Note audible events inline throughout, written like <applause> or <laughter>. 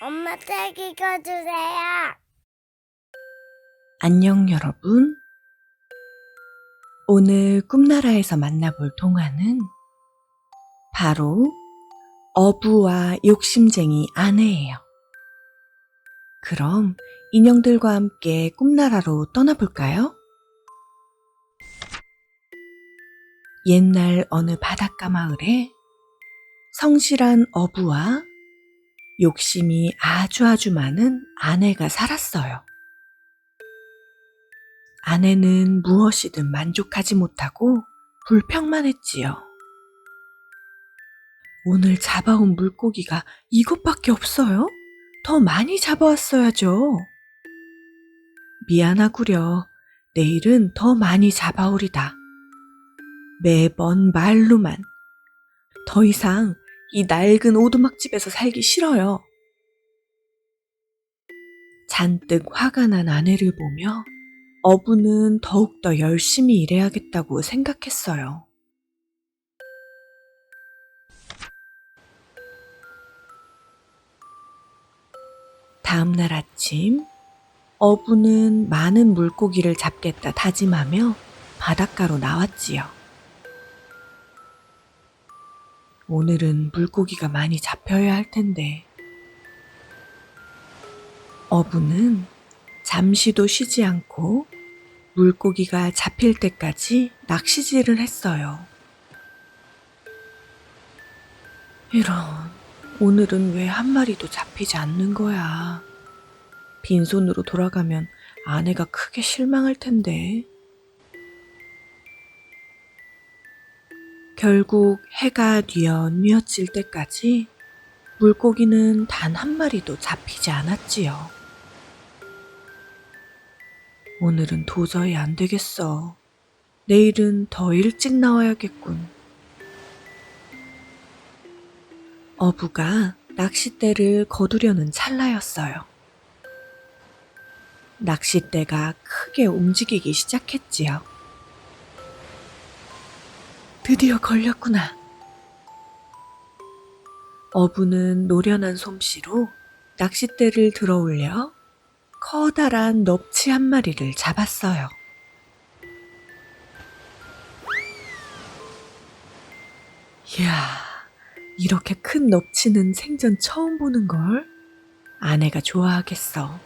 엄마 책 읽어주세요. 안녕 여러분. 오늘 꿈나라에서 만나볼 동화는 바로 어부와 욕심쟁이 아내예요. 그럼 인형들과 함께 꿈나라로 떠나볼까요? 옛날 어느 바닷가 마을에 성실한 어부와 욕심이 아주 아주 많은 아내가 살았어요. 아내는 무엇이든 만족하지 못하고 불평만 했지요. 오늘 잡아온 물고기가 이것밖에 없어요? 더 많이 잡아왔어야죠. 미안하구려. 내일은 더 많이 잡아오리다. 매번 말로만. 더 이상 이 낡은 오두막집에서 살기 싫어요. 잔뜩 화가 난 아내를 보며 어부는 더욱더 열심히 일해야겠다고 생각했어요. 다음 날 아침, 어부는 많은 물고기를 잡겠다 다짐하며 바닷가로 나왔지요. 오늘은 물고기가 많이 잡혀야 할 텐데. 어부는 잠시도 쉬지 않고 물고기가 잡힐 때까지 낚시질을 했어요. 이런, 오늘은 왜 한 마리도 잡히지 않는 거야? 빈손으로 돌아가면 아내가 크게 실망할 텐데. 결국 해가 뉘엿뉘엿질 때까지 물고기는 단 한 마리도 잡히지 않았지요. 오늘은 도저히 안 되겠어. 내일은 더 일찍 나와야겠군. 어부가 낚싯대를 거두려는 찰나였어요. 낚싯대가 크게 움직이기 시작했지요. 드디어 걸렸구나. 어부는 노련한 솜씨로 낚싯대를 들어 올려 커다란 넙치 한 마리를 잡았어요. 이야, 이렇게 큰 넙치는 생전 처음 보는 걸? 아내가 좋아하겠어.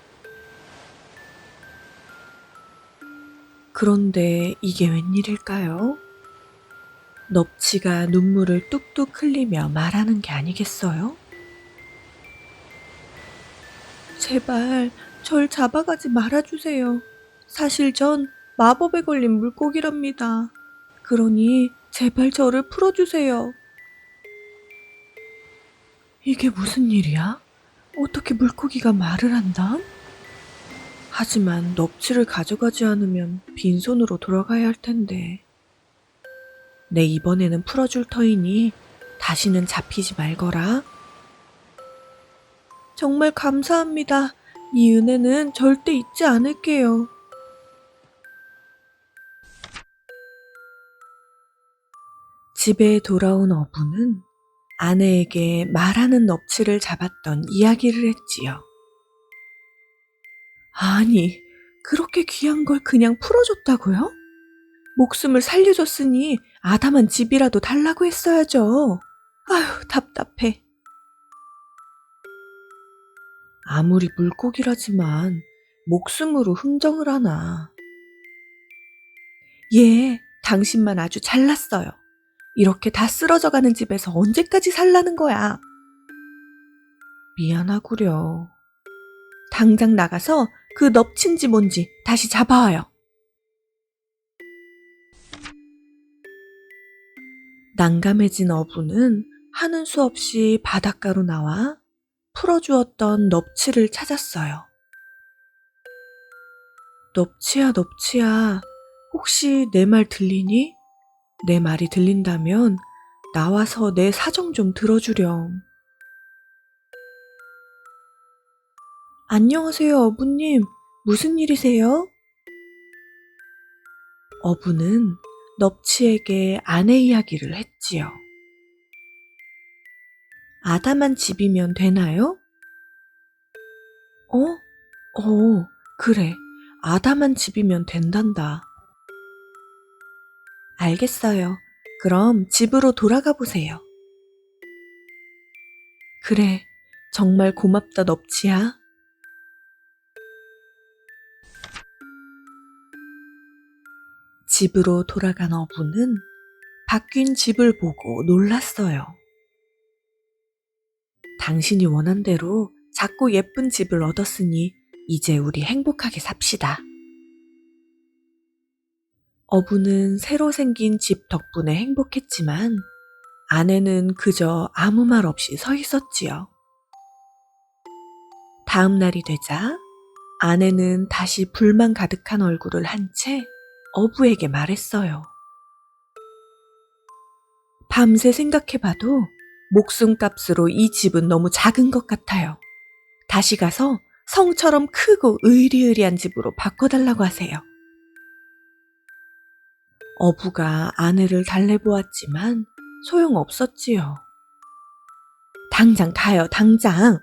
그런데 이게 웬일일까요? 넙치가 눈물을 뚝뚝 흘리며 말하는 게 아니겠어요? 제발 절 잡아가지 말아주세요. 사실 전 마법에 걸린 물고기랍니다. 그러니 제발 저를 풀어주세요. 이게 무슨 일이야? 어떻게 물고기가 말을 한다? 하지만 넙치를 가져가지 않으면 빈손으로 돌아가야 할 텐데. 내 이번에는 풀어줄 터이니 다시는 잡히지 말거라. 정말 감사합니다. 이 은혜는 절대 잊지 않을게요. 집에 돌아온 어부는 아내에게 말하는 넙치를 잡았던 이야기를 했지요. 아니, 그렇게 귀한 걸 그냥 풀어줬다고요? 목숨을 살려줬으니 아담한 집이라도 달라고 했어야죠. 아휴, 답답해. 아무리 물고기라지만 목숨으로 흥정을 하나. 예, 당신만 아주 잘났어요. 이렇게 다 쓰러져 가는 집에서 언제까지 살라는 거야? 미안하구려. 당장 나가서 그 넙친지 뭔지 다시 잡아와요. 난감해진 어부는 하는 수 없이 바닷가로 나와 풀어주었던 넙치를 찾았어요. 넙치야, 넙치야, 혹시 내 말 들리니? 내 말이 들린다면 나와서 내 사정 좀 들어주렴. 안녕하세요, 어부님. 무슨 일이세요? 어부는 넙치에게 아내 이야기를 했지요. 아담한 집이면 되나요? 어? 어, 그래. 아담한 집이면 된단다. 알겠어요. 그럼 집으로 돌아가 보세요. 그래. 정말 고맙다, 넙치야. 집으로 돌아간 어부는 바뀐 집을 보고 놀랐어요. 당신이 원한 대로 작고 예쁜 집을 얻었으니 이제 우리 행복하게 삽시다. 어부는 새로 생긴 집 덕분에 행복했지만 아내는 그저 아무 말 없이 서 있었지요. 다음 날이 되자 아내는 다시 불만 가득한 얼굴을 한 채 어부에게 말했어요. 밤새 생각해봐도 목숨값으로 이 집은 너무 작은 것 같아요. 다시 가서 성처럼 크고 의리의리한 집으로 바꿔달라고 하세요. 어부가 아내를 달래보았지만 소용없었지요. 당장 가요, 당장!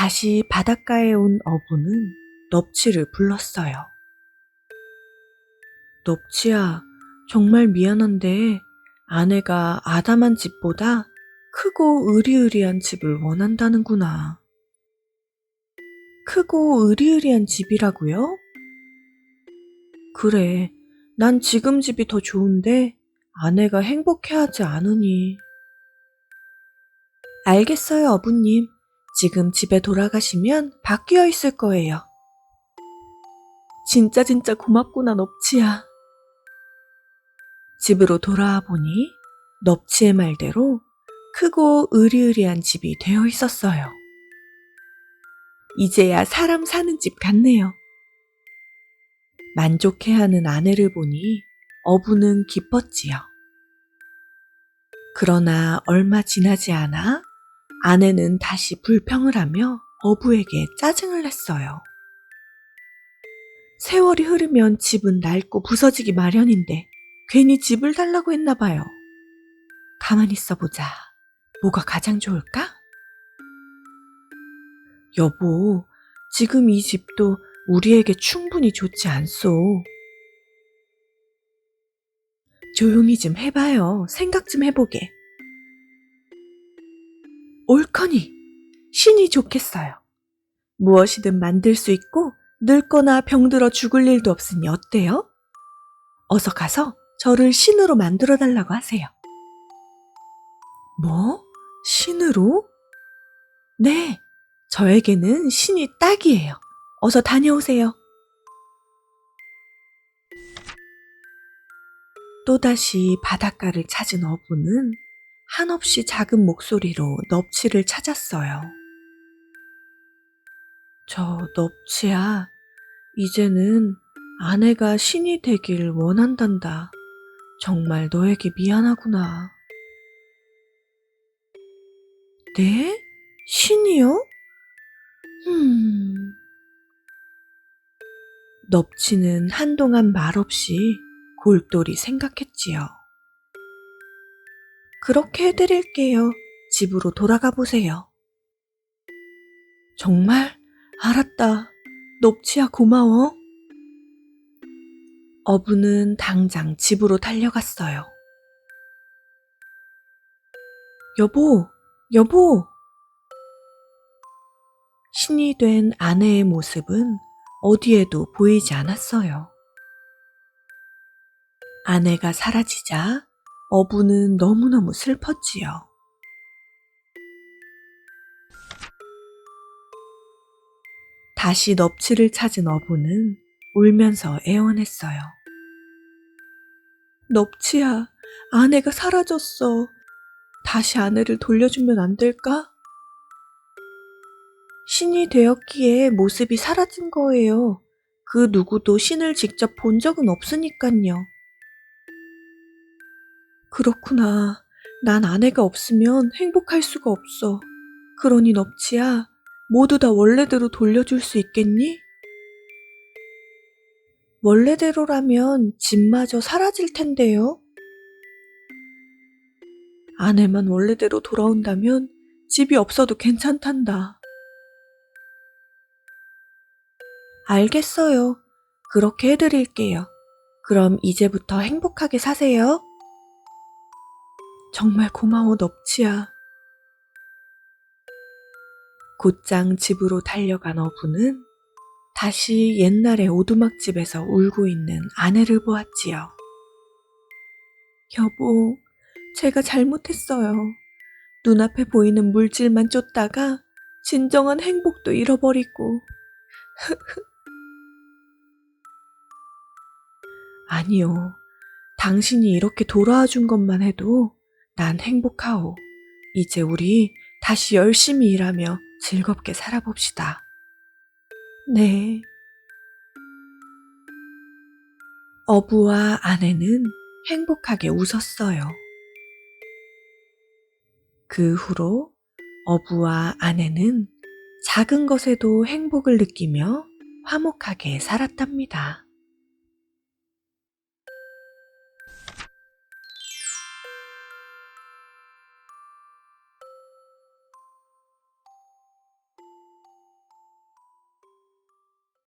다시 바닷가에 온 어부는 넙치를 불렀어요. 넙치야, 정말 미안한데 아내가 아담한 집보다 크고 의리의리한 집을 원한다는구나. 크고 의리의리한 집이라고요? 그래, 난 지금 집이 더 좋은데 아내가 행복해하지 않으니. 알겠어요, 어부님. 지금 집에 돌아가시면 바뀌어 있을 거예요. 진짜 진짜 고맙구나, 넙치야. 집으로 돌아와 보니 넙치의 말대로 크고 의리의리한 집이 되어 있었어요. 이제야 사람 사는 집 같네요. 만족해하는 아내를 보니 어부는 기뻤지요. 그러나 얼마 지나지 않아 아내는 다시 불평을 하며 어부에게 짜증을 냈어요. 세월이 흐르면 집은 낡고 부서지기 마련인데 괜히 집을 달라고 했나 봐요. 가만히 있어 보자. 뭐가 가장 좋을까? 여보, 지금 이 집도 우리에게 충분히 좋지 않소. 조용히 좀 해봐요. 생각 좀 해보게. 옳거니, 신이 좋겠어요. 무엇이든 만들 수 있고 늙거나 병들어 죽을 일도 없으니 어때요? 어서 가서 저를 신으로 만들어 달라고 하세요. 뭐? 신으로? 네, 저에게는 신이 딱이에요. 어서 다녀오세요. 또다시 바닷가를 찾은 어부는 한없이 작은 목소리로 넙치를 찾았어요. 저 넙치야, 이제는 아내가 신이 되길 원한단다. 정말 너에게 미안하구나. 네? 신이요? 음. 넙치는 한동안 말없이 골똘히 생각했지요. 그렇게 해드릴게요. 집으로 돌아가 보세요. 정말? 알았다. 넙치야 고마워. 어부는 당장 집으로 달려갔어요. 여보, 여보! 신이 된 아내의 모습은 어디에도 보이지 않았어요. 아내가 사라지자 어부는 너무너무 슬펐지요. 다시 넙치를 찾은 어부는 울면서 애원했어요. 넙치야, 아내가 사라졌어. 다시 아내를 돌려주면 안 될까? 신이 되었기에 모습이 사라진 거예요. 그 누구도 신을 직접 본 적은 없으니깐요. 그렇구나. 난 아내가 없으면 행복할 수가 없어. 그러니 넙치야, 모두 다 원래대로 돌려줄 수 있겠니? 원래대로라면 집마저 사라질 텐데요. 아내만 원래대로 돌아온다면 집이 없어도 괜찮단다. 알겠어요. 그렇게 해드릴게요. 그럼 이제부터 행복하게 사세요. 정말 고마워, 넙치야. 곧장 집으로 달려간 어부는 다시 옛날의 오두막집에서 울고 있는 아내를 보았지요. 여보, 제가 잘못했어요. 눈앞에 보이는 물질만 쫓다가 진정한 행복도 잃어버리고. <laughs> 아니요. 당신이 이렇게 돌아와 준 것만 해도 난 행복하오. 이제 우리 다시 열심히 일하며 즐겁게 살아봅시다. 네. 어부와 아내는 행복하게 웃었어요. 그 후로 어부와 아내는 작은 것에도 행복을 느끼며 화목하게 살았답니다.